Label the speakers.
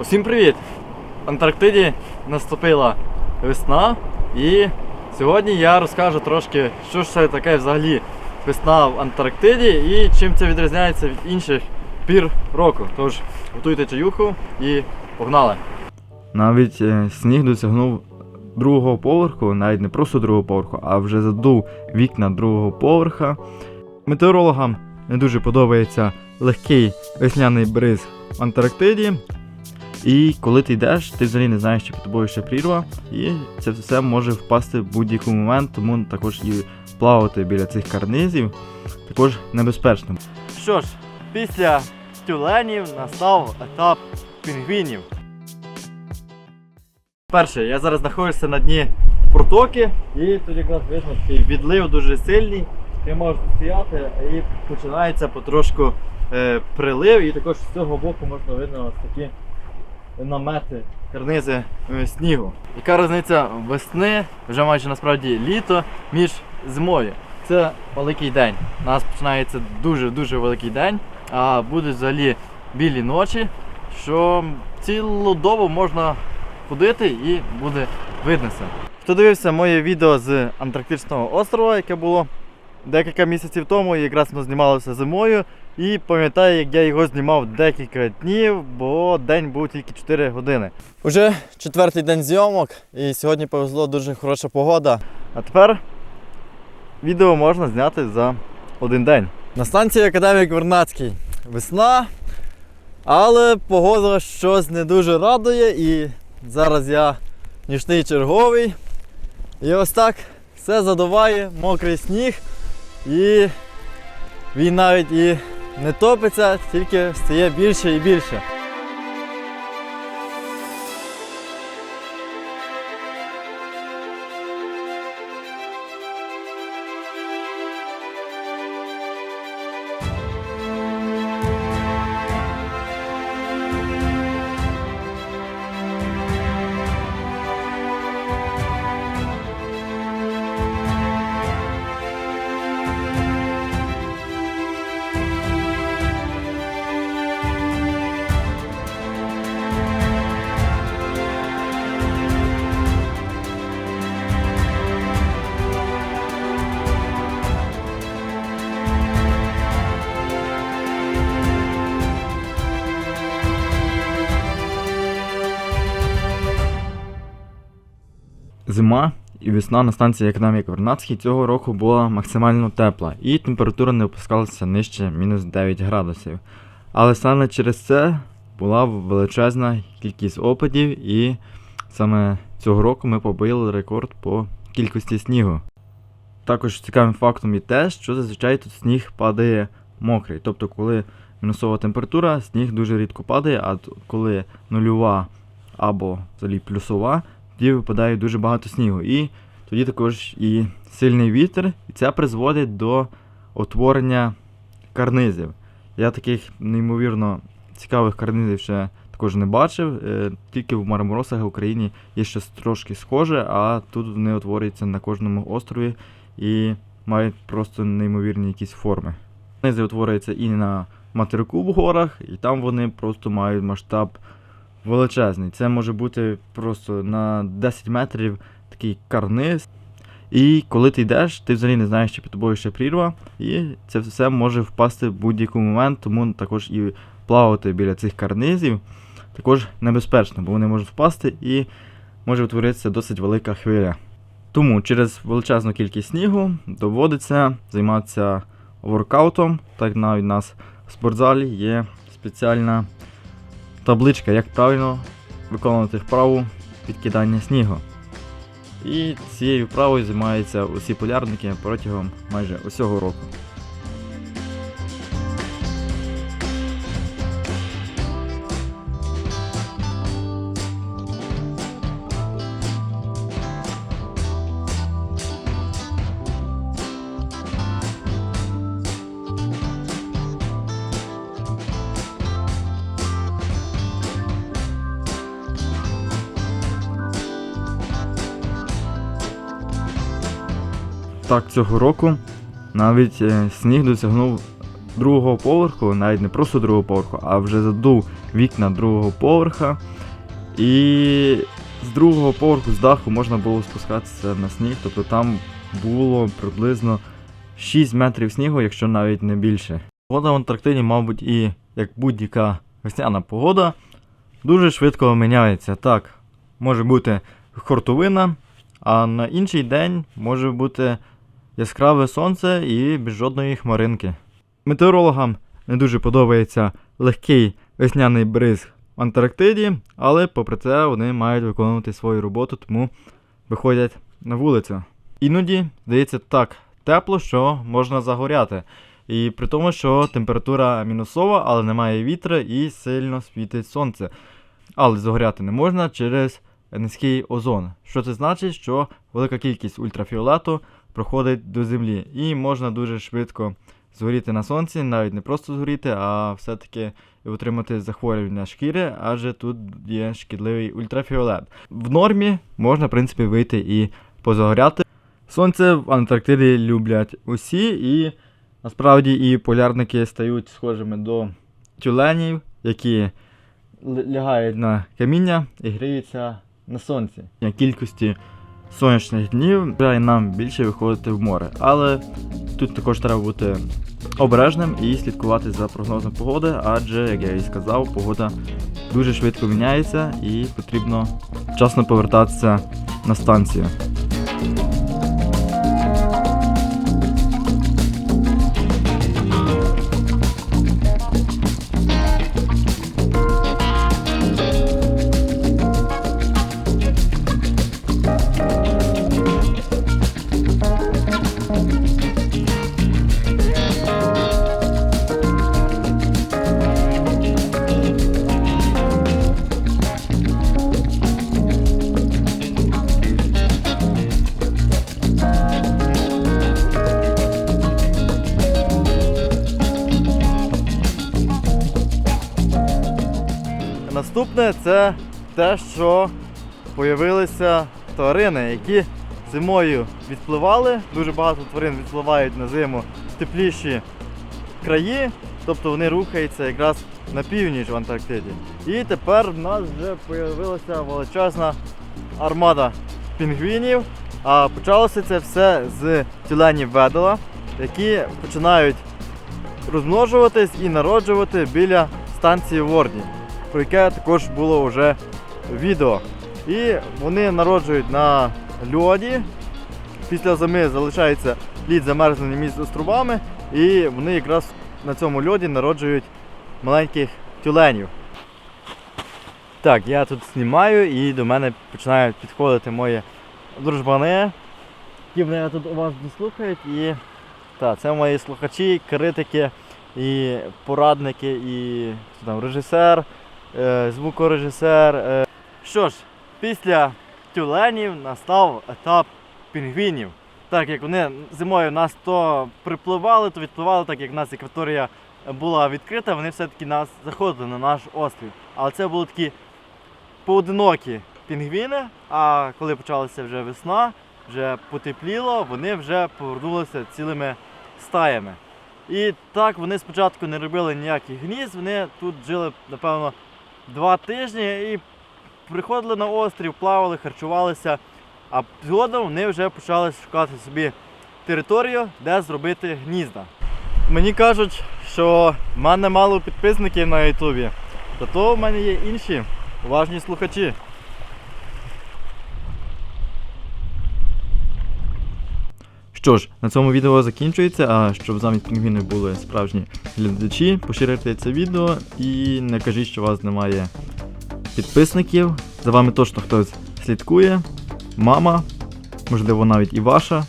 Speaker 1: Усім привіт! В Антарктиді наступила весна і сьогодні я розкажу трошки, що ж це таке взагалі весна в Антарктиді і чим це відрізняється від інших пір року. Тож готуйте чаюху і погнали!
Speaker 2: Навіть е, сніг досягнув другого поверху, навіть не просто другого поверху, а вже задув вікна другого поверха. Метеорологам не дуже подобається легкий весняний бриз в Антарктиді. І коли ти йдеш, ти взагалі не знаєш, чи під тобою ще прірва, і це все може впасти в будь-який момент, тому також і плавати біля цих карнизів також небезпечно.
Speaker 1: Що ж, після тюленів настав етап пінгвінів. Перше, я зараз знаходжуся на дні протоки, і тут якраз видно такий відлив дуже сильний. Ти можеш стояти і починається потрошку е, прилив, і також з цього боку можна видно ось такі намети, карнизи е, снігу. Яка різниця весни, вже майже насправді літо, між зимою? Це великий день. У нас починається дуже-дуже великий день, а будуть взагалі білі ночі, що цілодобу можна ходити і буде видно все. Хто дивився моє відео з Антарктичного острова, яке було декілька місяців тому, якраз ми знімалися зимою. І пам'ятаю, як я його знімав декілька днів, бо день був тільки 4 години. Уже четвертий день зйомок, і сьогодні повезло дуже хороша погода. А тепер відео можна зняти за один день. На станції Академік Вернацький. Весна, але погода щось не дуже радує, і зараз я нічний черговий. І ось так все задуває, мокрий сніг, і він навіть і не топиться, тільки стає більше і більше.
Speaker 2: Зима і весна на станції Академік Вернадський цього року була максимально тепла, і температура не опускалася нижче мінус 9 градусів. Але саме через це була величезна кількість опадів, і саме цього року ми побили рекорд по кількості снігу. Також цікавим фактом є те, що зазвичай тут сніг падає мокрий. Тобто, коли мінусова температура, сніг дуже рідко падає, а коли нульова або взагалі плюсова, тоді випадає дуже багато снігу. І тоді також і сильний вітер, і це призводить до утворення карнизів. Я таких неймовірно цікавих карнизів ще також не бачив. Е, Тільки в Марморосах в Україні є щось трошки схоже, а тут вони утворюються на кожному острові і мають просто неймовірні якісь форми. Карнизи утворюються і на материку в горах, і там вони просто мають масштаб величезний. Це може бути просто на 10 метрів такий карниз. І коли ти йдеш, ти взагалі не знаєш, чи під тобою ще прірва, і це все може впасти в будь-який момент, тому також і плавати біля цих карнизів також небезпечно, бо вони можуть впасти і може утворитися досить велика хвиля. Тому через величезну кількість снігу доводиться займатися воркаутом. Так навіть у нас в спортзалі є спеціальна табличка, як правильно виконувати вправу підкидання снігу. І цією вправою займаються усі полярники протягом майже усього року. Так, цього року навіть е, сніг досягнув другого поверху, навіть не просто другого поверху, а вже задув вікна другого поверха. І з другого поверху з даху можна було спускатися на сніг, тобто там було приблизно 6 метрів снігу, якщо навіть не більше. Погода в Антарктиді, мабуть, і як будь-яка весняна погода, дуже швидко міняється. Так, може бути хортовина, а на інший день може бути яскраве сонце і без жодної хмаринки. Метеорологам не дуже подобається легкий весняний бризг в Антарктиді, але попри це вони мають виконувати свою роботу, тому виходять на вулицю. Іноді здається так тепло, що можна загоряти. І при тому, що температура мінусова, але немає вітру і сильно світить сонце. Але загоряти не можна через низький озон. Що це значить? Що велика кількість ультрафіолету проходить до землі, і можна дуже швидко згоріти на сонці, навіть не просто згоріти, а все-таки отримати захворювання шкіри, адже тут є шкідливий ультрафіолет. В нормі можна, в принципі, вийти і позагоряти. Сонце в Антарктиді люблять усі, і насправді і полярники стають схожими до тюленів, які лягають на каміння і гріються на сонці. На кількості сонячних днів бажає нам більше виходити в море. Але тут також треба бути обережним і слідкувати за прогнозом погоди, адже, як я і сказав, погода дуже швидко міняється і потрібно вчасно повертатися на станцію.
Speaker 1: Наступне це те, що появилися тварини, які зимою відпливали. Дуже багато тварин відпливають на зиму в тепліші краї, тобто вони рухаються якраз на північ в Антарктиді. І тепер в нас вже появилася величезна армада пінгвінів. А почалося це все з тюленів ведела, які починають розмножуватись і народжувати біля станції Ворді, про яке також було вже відео. І вони народжують на льоді. Після зими залишається лід замерзлений між островами, і вони якраз на цьому льоді народжують маленьких тюленів. Так, я тут знімаю і до мене починають підходити мої дружбани, які мене тут уважно слухають. І так, це мої слухачі, критики і порадники, і хто там, режисер, звукорежисер. Е. Що ж, після тюленів настав етап пінгвінів. Так як вони зимою нас то припливали, то відпливали, так як в нас екваторія була відкрита, вони все-таки нас заходили на наш острів. Але це були такі поодинокі пінгвіни, а коли почалася вже весна, вже потепліло, вони вже повернулися цілими стаями. І так вони спочатку не робили ніяких гнізд, вони тут жили, напевно, два тижні і приходили на острів, плавали, харчувалися, а згодом вони вже почали шукати собі територію, де зробити гнізда. Мені кажуть, що в мене мало підписників на Ютубі, зато в мене є інші уважні слухачі.
Speaker 2: Що ж, на цьому відео закінчується, а щоб замість пінгвіни були справжні глядачі, поширюйте це відео і не кажіть, що у вас немає підписників. За вами точно хтось слідкує, мама, можливо навіть і ваша.